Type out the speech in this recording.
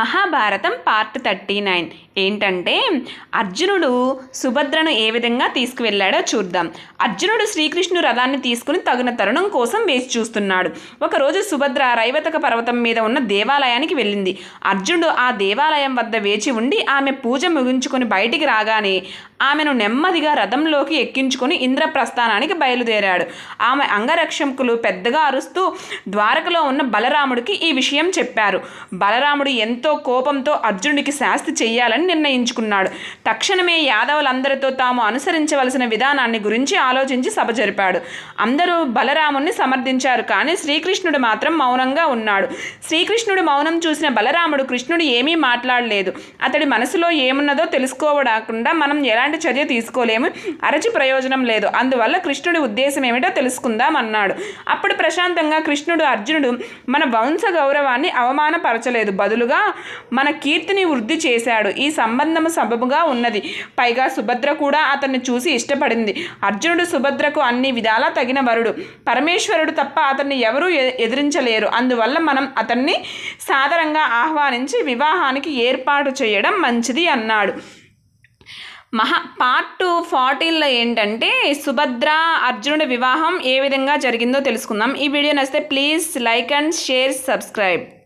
Mahabharatam part thirty nine. ఏంటంటే అర్జునుడు సుభద్రను ఏ విధంగా తీసుకువెళ్ళాడో చూద్దాం. అర్జునుడు శ్రీకృష్ణుడు రథాన్ని తీసుకుని తగిన తరుణం కోసం వేచి చూస్తున్నాడు. ఒకరోజు సుభద్ర రైవతక పర్వతం మీద ఉన్న దేవాలయానికి వెళ్ళింది. అర్జునుడు ఆ దేవాలయం వద్ద వేచి ఉండి ఆమె పూజ ముగించుకొని బయటికి రాగానే ఆమెను నెమ్మదిగా రథంలోకి ఎక్కించుకుని ఇంద్రప్రస్థానానికి బయలుదేరాడు. ఆమె అంగరక్షకులు పెద్దగా అరుస్తూ ద్వారకలో ఉన్న బలరాముడికి ఈ విషయం చెప్పారు. బలరాముడు ఎంతో కోపంతో అర్జునుడికి శాస్తి చేయాలని నిర్ణయించుకున్నాడు. తక్షణమే యాదవులందరితో తాము అనుసరించవలసిన విధానాన్ని గురించి ఆలోచించి సభ జరిపాడు. అందరూ బలరాముణ్ణి సమర్థించారు కానీ శ్రీకృష్ణుడు మాత్రం మౌనంగా ఉన్నాడు. శ్రీకృష్ణుడు మౌనం చూసిన బలరాముడు కృష్ణుడు ఏమీ మాట్లాడలేదు. అతడి మనసులో ఏమున్నదో తెలుసుకోవడాకుండా మనం ఎలాంటి చర్య తీసుకోలేము. అరచి ప్రయోజనం లేదు. అందువల్ల కృష్ణుడి ఉద్దేశం ఏమిటో తెలుసుకుందాం అన్నాడు. అప్పుడు ప్రశాంతంగా కృష్ణుడు అర్జునుడు మన వంశ గౌరవాన్ని అవమానపరచలేదు. బదులుగా మన కీర్తిని వృద్ధి చేశాడు. ఈ సంబంధము సబబుగా ఉన్నది. పైగా సుభద్ర కూడా అతన్ని చూసి ఇష్టపడింది. అర్జునుడు సుభద్రకు అన్ని విధాలా తగిన వరుడు. పరమేశ్వరుడు తప్ప అతన్ని ఎవరూ ఎ- ఎదిరించలేరు. అందువల్ల మనం అతన్ని సాదరంగా ఆహ్వానించి వివాహానికి ఏర్పాటు చేయడం మంచిది అన్నాడు. మహా పార్ట్ టూ ఫార్టీన్లో ఏంటంటే సుభద్ర అర్జునుడి వివాహం ఏ విధంగా జరిగిందో తెలుసుకుందాం. ఈ వీడియో నచ్చితే please like and share subscribe.